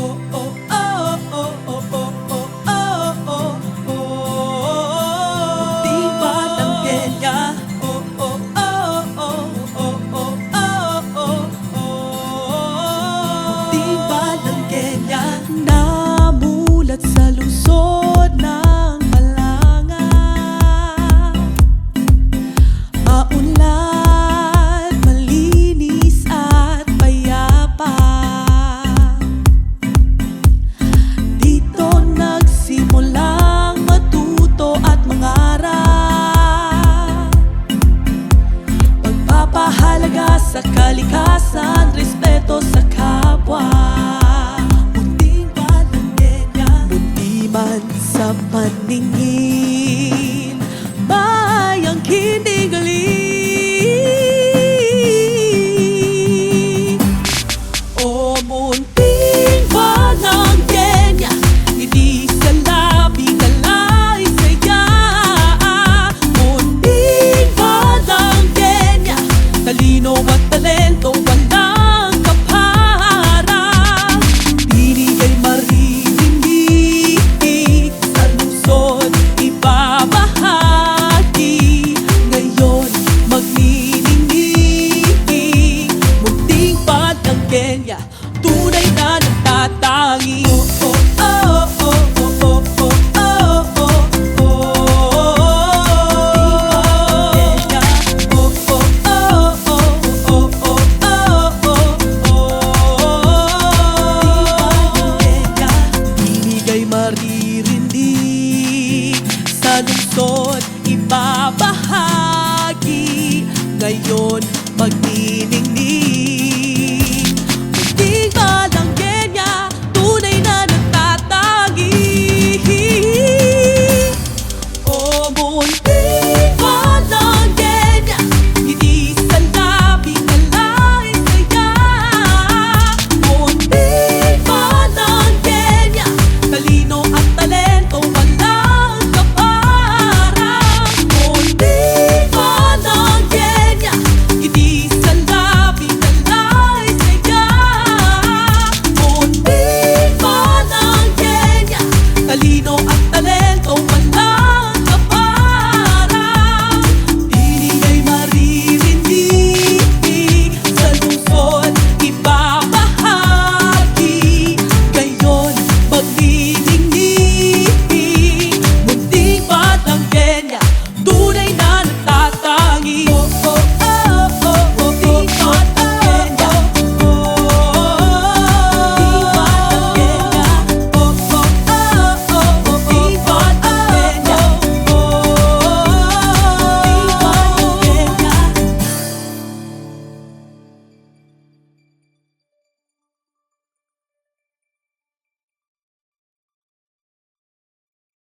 oh, oh. oh. sa kalikasan, respeto sa kapwa. Munting panangenya, buti man sa paningin. Bayang kinigaling lungsod ibabahagi Ngayon magdining